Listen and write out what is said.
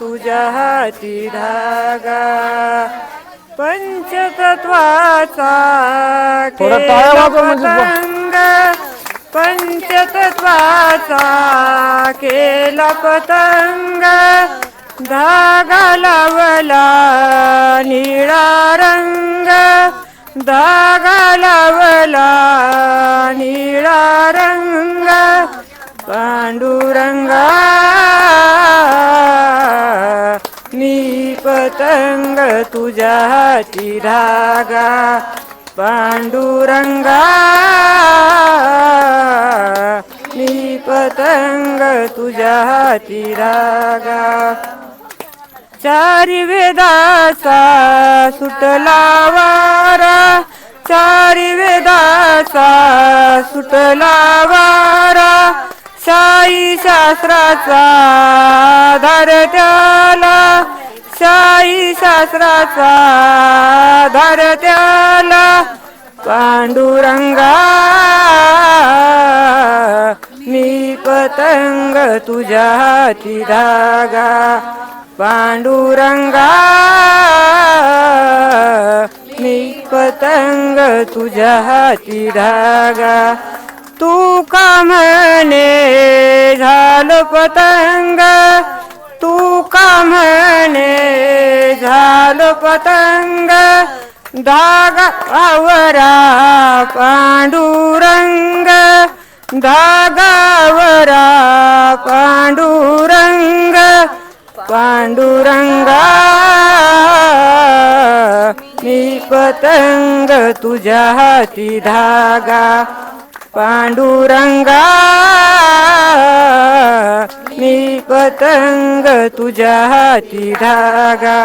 तुझ्या हाती धागा पंचतत्वाचा वाजवा म्हणजे पतंग पंचतत्वाचा केला पतंग धागा लावला निळा रंग धागा लावला निळा रंग पांडुरंगा पतंग तुझ्या हाती धागा पांडुरंगा. मी पतंग तुझ्या हाती धागा. चारी वेदाचा सुटला वारा चारी वेदाचा सुटला वारा साई शास्त्राचा धार साई शास्त्राचा धार त्याला पांडुरंगा. मी पतंग तुझ्या हाती धागा. पांडुरंगा. मी पतंग तुझ्या हाती धागा. तू का म्हणे झालं पतंग? तू का म्हणे झालं पतंग? धागा आवरा पांडुरंग. धागावरा पांडुरंग. पांडुरंगा मी पतंग तुझ्या हाती धागा. पांडुरंगा पतंग तुझ्या हाती धागा.